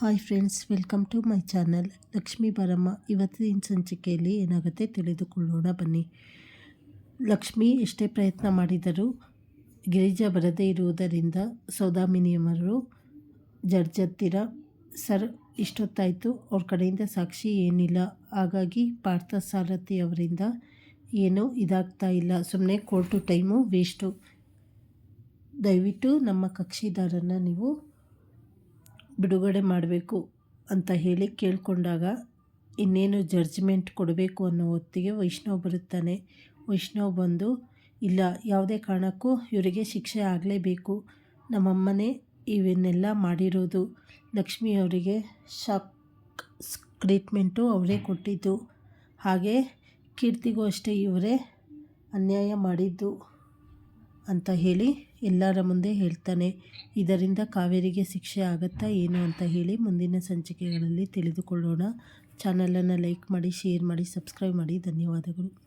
Hi friends welcome to my channel Lakshmi Baramma ಇವತ್ತಿನ ಸಂಚಿಕೆಯಲ್ಲಿ ಏನಾಗುತ್ತೆ ತಿಳಿದುಕೊಳ್ಳೋಣ ಬನ್ನಿ. ಲಕ್ಷ್ಮಿ ಎಷ್ಟೇ ಪ್ರಯತ್ನ ಮಾಡಿದರೂ ಗಿರಿಜಾ ಬರದೇ ಇರುವುದರಿಂದ ಸೌದಾಮಿನಿಯವರು ಜಡ್ಜ್ ಹತ್ತಿರ ಸರ್, ಇಷ್ಟೊತ್ತಾಯಿತು, ಅವ್ರ ಕಡೆಯಿಂದ ಸಾಕ್ಷಿ ಏನಿಲ್ಲ. ಹಾಗಾಗಿ ಪಾರ್ಥ ಸಾರಥಿ ಅವರಿಂದ ಏನೂ ಇದಾಗ್ತಾ ಇಲ್ಲ. ಸುಮ್ಮನೆ ಕೋರ್ಟು ಟೈಮು ವೇಸ್ಟು. ದಯವಿಟ್ಟು ನಮ್ಮ ಕಕ್ಷಿದಾರನ್ನು ನೀವು ಬಿಡುಗಡೆ ಮಾಡಬೇಕು ಅಂತ ಹೇಳಿ ಕೇಳಿಕೊಂಡಾಗ ಇನ್ನೇನು ಜಡ್ಜ್ಮೆಂಟ್ ಕೊಡಬೇಕು ಅನ್ನೋ ಹೊತ್ತಿಗೆ ವೈಷ್ಣವ್ ಬರುತ್ತಾನೆ. ವೈಷ್ಣವ್ ಬಂದು, ಇಲ್ಲ, ಯಾವುದೇ ಕಾರಣಕ್ಕೂ ಇವರಿಗೆ ಶಿಕ್ಷೆ ಆಗಲೇಬೇಕು. ನಮ್ಮಮ್ಮನೇ ಇವನ್ನೆಲ್ಲ ಮಾಡಿರೋದು. ಲಕ್ಷ್ಮಿ ಅವರಿಗೆ ಶಾಕ್ ಟ್ರೀಟ್ಮೆಂಟು ಅವರೇ ಕೊಟ್ಟಿದ್ದು. ಹಾಗೆ ಕೀರ್ತಿಗೂ ಅಷ್ಟೇ ಇವರೇ ಅನ್ಯಾಯ ಮಾಡಿದ್ದು. ಅಂತ ಹೇಳಿ ಎಲ್ಲರ ಮುಂದೆ ಹೇಳ್ತಾನೆ. ಇದರಿಂದ ಕಾವೇರಿಗೆ ಶಿಕ್ಷೆ ಆಗುತ್ತಾ ಏನು ಅಂತ ಹೇಳಿ ಮುಂದಿನ ಸಂಚಿಕೆಗಳಲ್ಲಿ ತಿಳಿದುಕೊಳ್ಳೋಣ. ಚಾನಲನ್ನು ಲೈಕ್ ಮಾಡಿ, ಶೇರ್ ಮಾಡಿ, ಸಬ್ಸ್ಕ್ರೈಬ್ ಮಾಡಿ. ಧನ್ಯವಾದಗಳು.